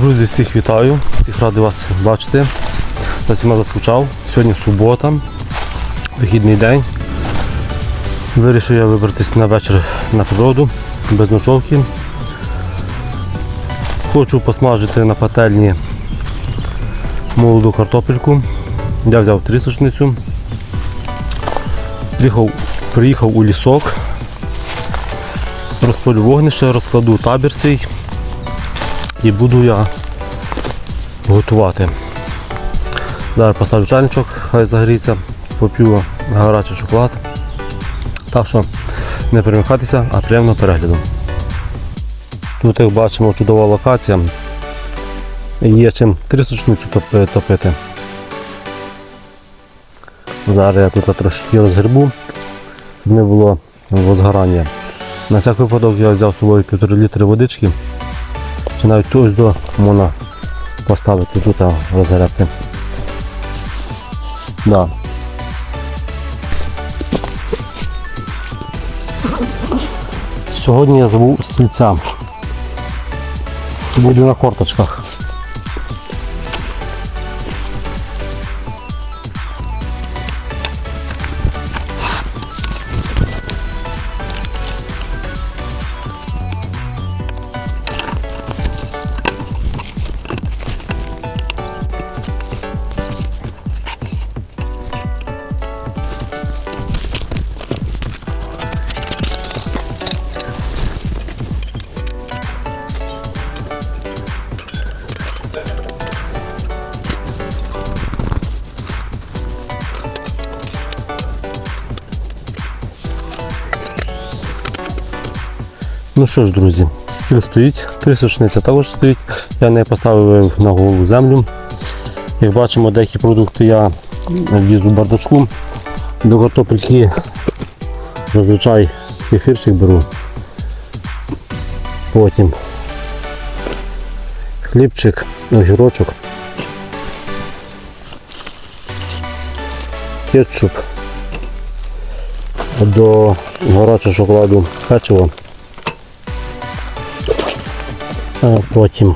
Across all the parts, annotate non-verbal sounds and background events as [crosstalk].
Друзі, всіх вітаю, всіх радий вас бачити. За всіма заскучав. Сьогодні субота, вихідний день. Вирішив я вибратися на вечір на природу, без ночовки. Хочу посмажити на пательні молоду картопельку. Я взяв трісочницю. Приїхав, приїхав у лісок. Розпалю вогнище, розкладу табір свій і буду я готувати. Зараз поставлю чайничок, хай загоріться, поп'ю гарячий шоколад. Так що не перемикайтеся, а приємного перегляду. Тут, як бачимо, чудова локація. Є чим трісочницю топити. Зараз я тут трошки розгребу, щоб не було возгорання. На всяк випадок я взяв з собою півтори літри водички. Чи навіть тут до можна поставити тут розгребти. Да. Сьогодні я забув стільця. Буду на корточках. Ну що ж, друзі, стіл стоїть, трисочниця також стоїть. Я не поставив на голову землю. Як бачимо, деякі продукти я в'їзу в бардачку. До картопельки зазвичай кефірчик беру. Потім хлібчик, огірочок, кетчуп. До гарячого шоколаду печиво. Потім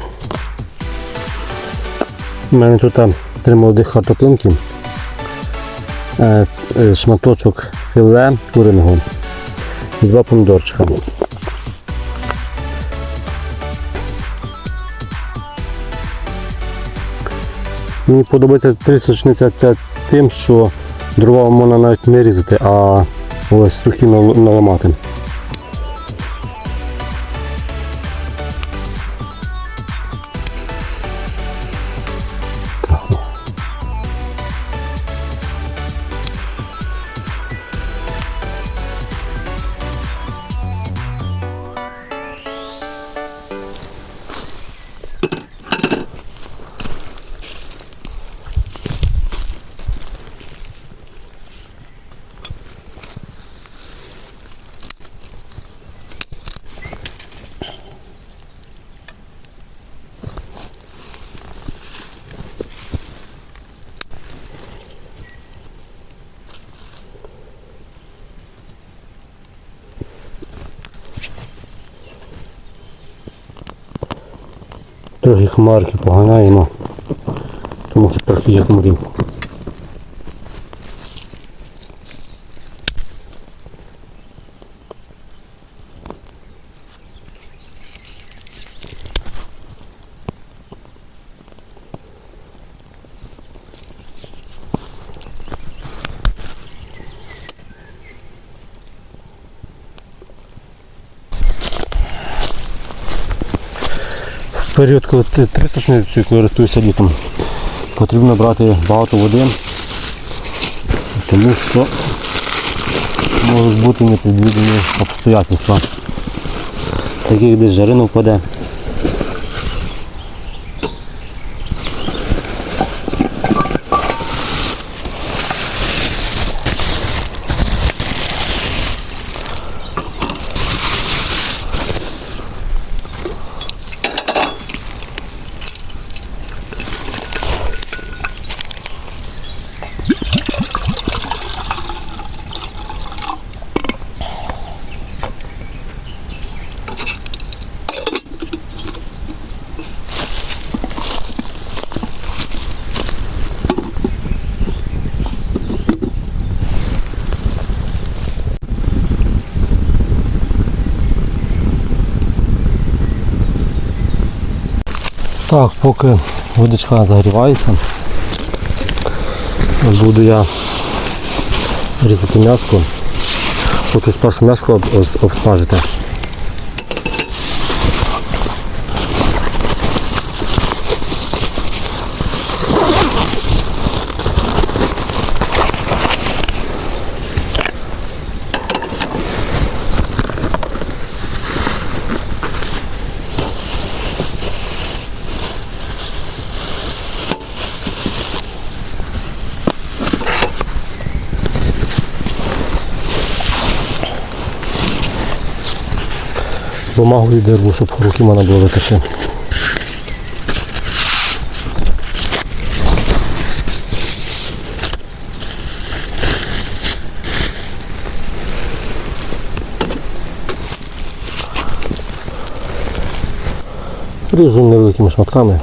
у мене тут три молодих картоплинки, е, е, шматочок філе куриного і два помідорчика. Мені подобається трісочниця це тим, що дрова можна навіть не різати, а ось сухі наламати. Трохи хмарки поганяємо, тому що трохи є хмарів. В період, користуюся ти трисочницею літом, потрібно брати багато води, тому що можуть бути непредвідені обстоятельства. Таких десь жарина впаде. Так, поки водичка загрівається, буду я різати м'яско. Хочу спершу об- обсмажити. Бумагу відерву, щоб руки можна було витащити. Ріжу невеликими шматками.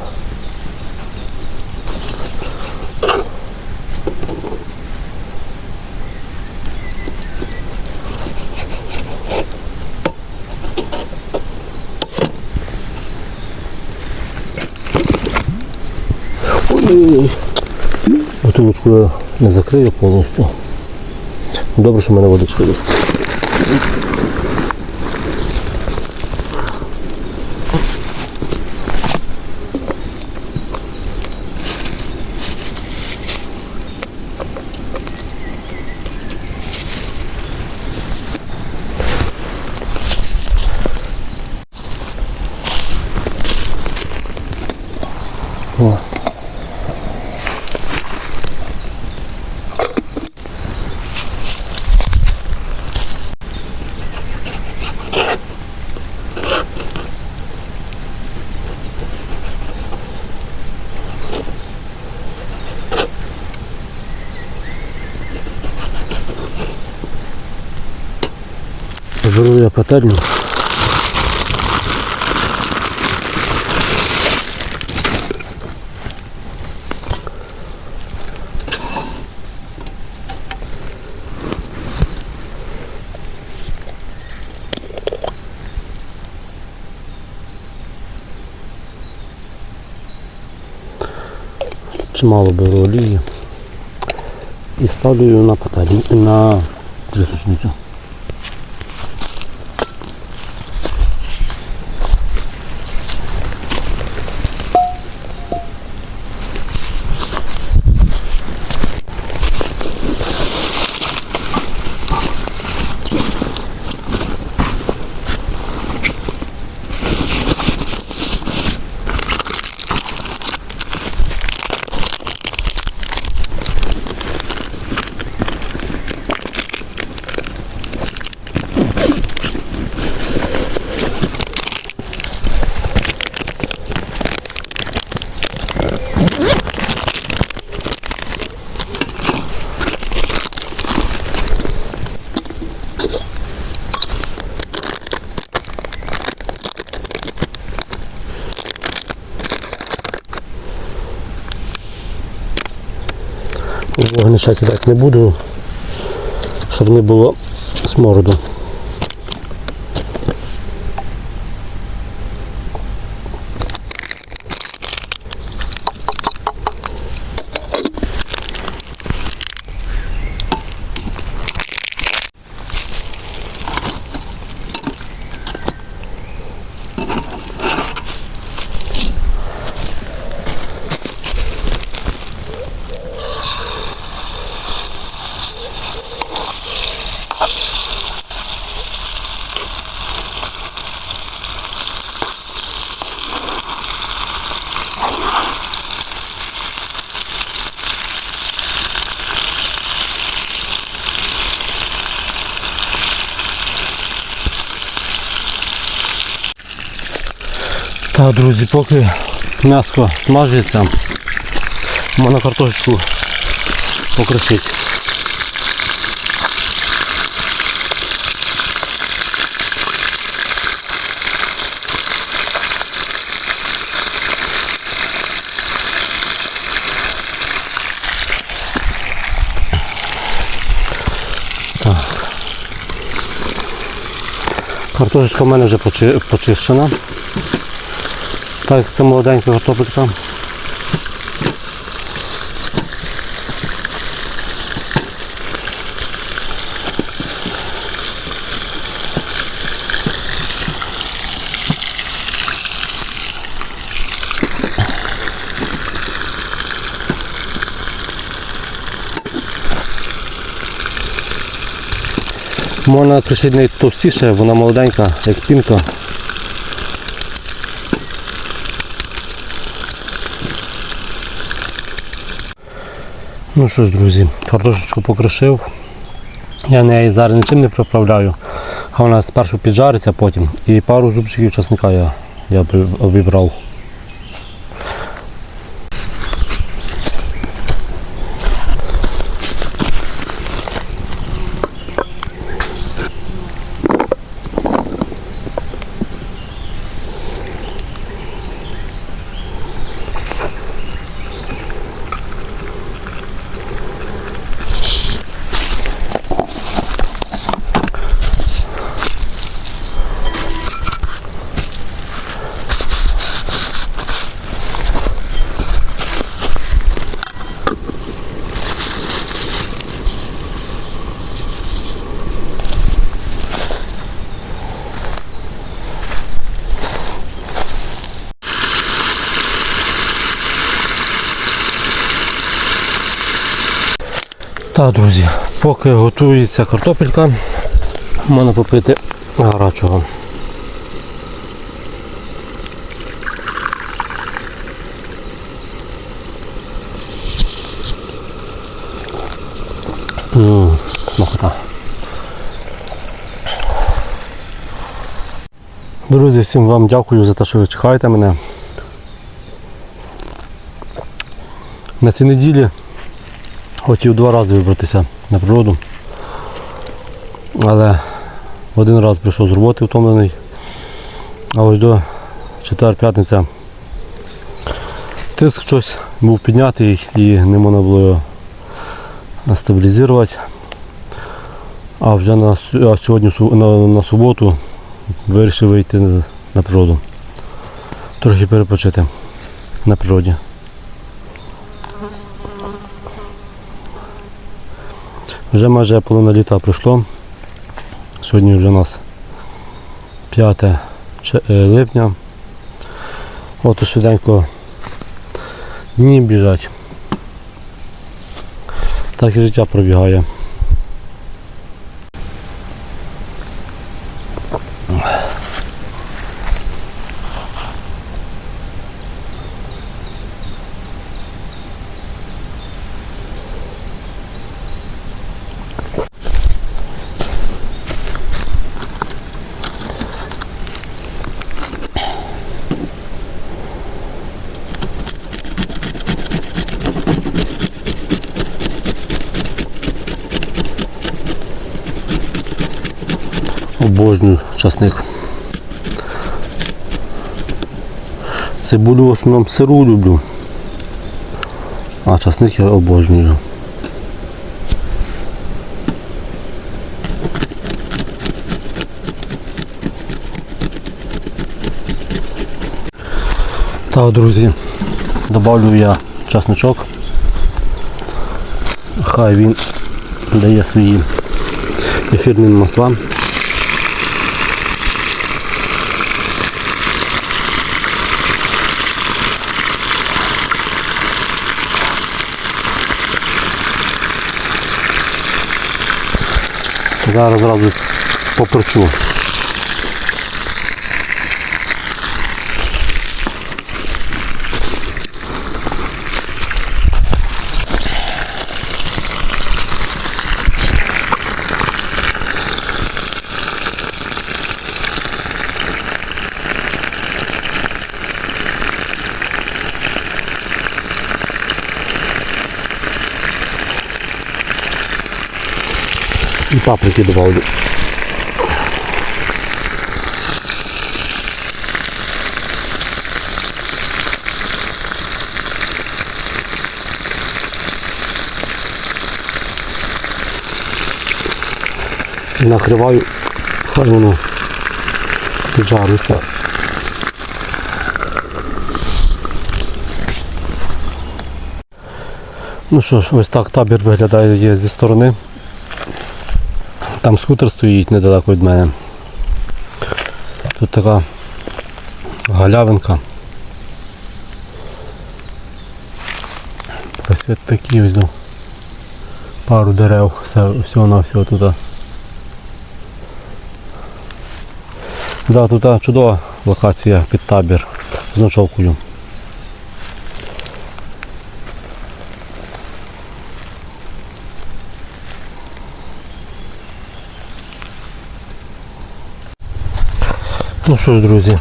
Я не закрию повністю. Добре, що в мене водичка є. Беру я пательню. Чимало беру олії і ставлю на пательню, на трісочницю. Вогниша кидати не буду, щоб не було смороду. Так, друзі, поки м'ясо смажується, можна картошечку покришити. Картошечка в мене вже почищена. Так, це молоденька картопелька. Можна трішки не товстіше, вона молоденька, як пінка. Ну що ж, друзі, картошечку покришив. Я неї зараз нічим не приправляю, а вона спершу піджариться потім. І пару зубчиків часника я, я обібрав. Так, друзі, поки готується картопелька, можна попити гарячого. Ммм, смакота. Друзі, всім вам дякую за те, що ви чекаєте мене. На цій неділі хотів два рази вибратися на природу. Але один раз прийшов з роботи втомлений. А ось до четвер-п'ятниця тиск щось був піднятий і не можна було його стабілізувати. А вже на, а сьогодні на, на суботу вирішив вийти на, природу. Трохи перепочити на природі. Вже майже половина літа пройшло. Сьогодні вже у нас 5 е, липня. От швиденько дні біжать. Так і життя пробігає. Обожнюю часник. Цибулю в основному сиру люблю. А часник я обожнюю. Так, друзі, добавлю я часничок. Хай він дає свої ефірні масла. Зараз зразу поперчу. и паприки добавлю. І накриваю, хай воно піджариться. Ну що ж, ось так табір виглядає зі сторони. Там скутер стоїть недалеко від мене. Тут така галявинка. Ось такі ось ну, пару дерев, всього на всього тут. Да, тут чудова локація під табір з ночовкою. Ну що ж, друзі,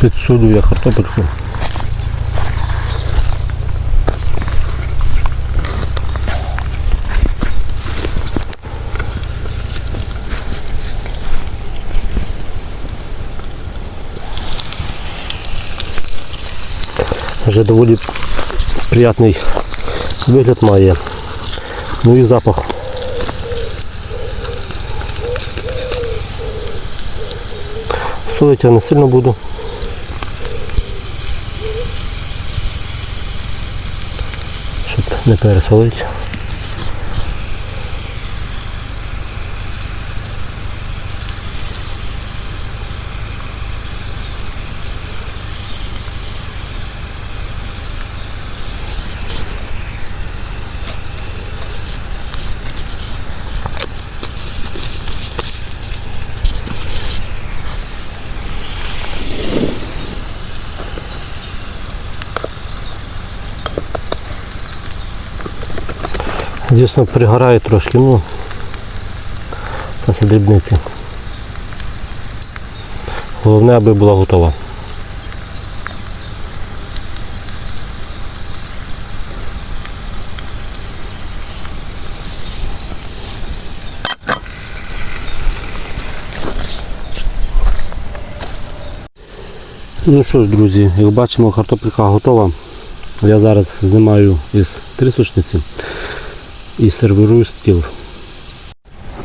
підсуду я картопельку. Вже доволі приятний вигляд має. Ну і запах. Солити я не сильно буду. Щоб не пересолити. Звісно, пригорає трошки, ну це дрібниці. Головне, аби була готова. Ну що ж, друзі, як бачимо, картопелька готова. Я зараз знімаю із трісочниці і сервірую стіл.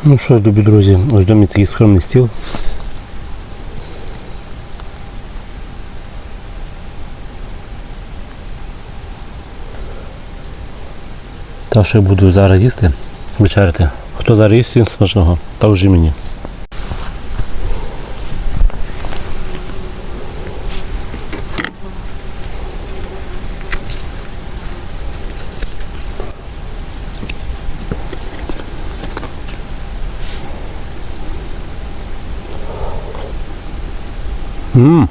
Ну що ж, любі друзі, ось до мене такий скромний стіл. Та, що я буду зараз їсти, вечеряти. Хто зараз їсть, всім смачного, та вже мені. Ммм.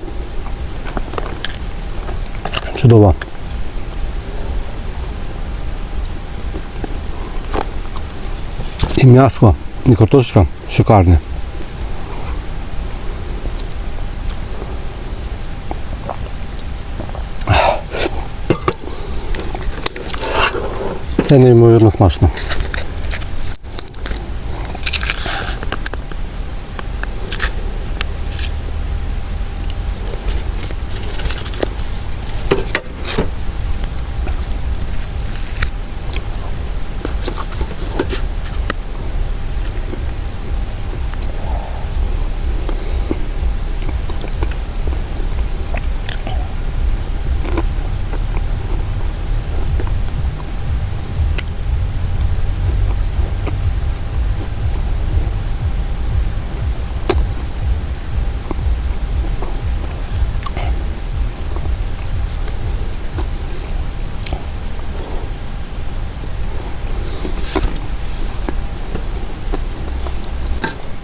Чудово. І м'ясо, і картошка шикарне. Це неймовірно смачно.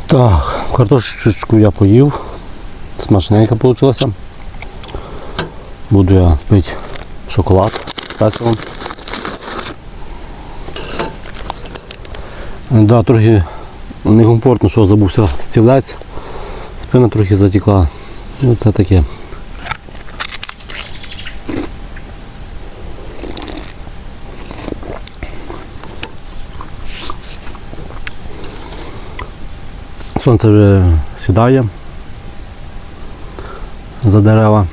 Так, картошечку я поїв. Смачненько вийшло. Буду я пити шоколад з петром. Да, трохи некомфортно, що забувся стілець. Спина трохи затекла. Ну це таке. Сонце вже сідає за дерева.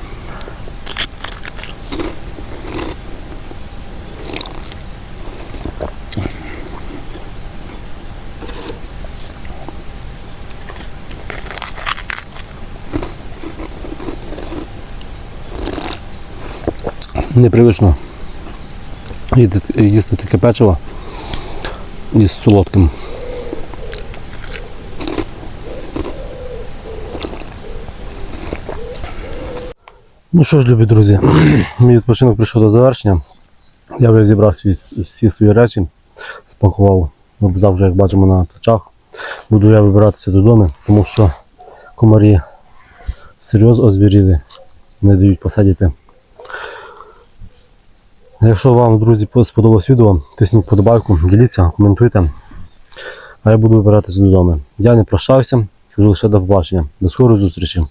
Непривично їсти, таке печиво із солодким. Ну що ж, любі друзі, [clears throat] мій відпочинок прийшов до завершення. Я вже зібрав всі свої речі, спакував, обзав вже, як бачимо, на плечах. Буду я вибиратися додому, тому що комарі серйозно озвіріли, не дають посадити. Якщо вам, друзі, сподобалось відео, тисніть подобайку, діліться, коментуйте. А я буду вибиратися додому. Я не прощаюся, кажу лише до побачення. До скорої зустрічі.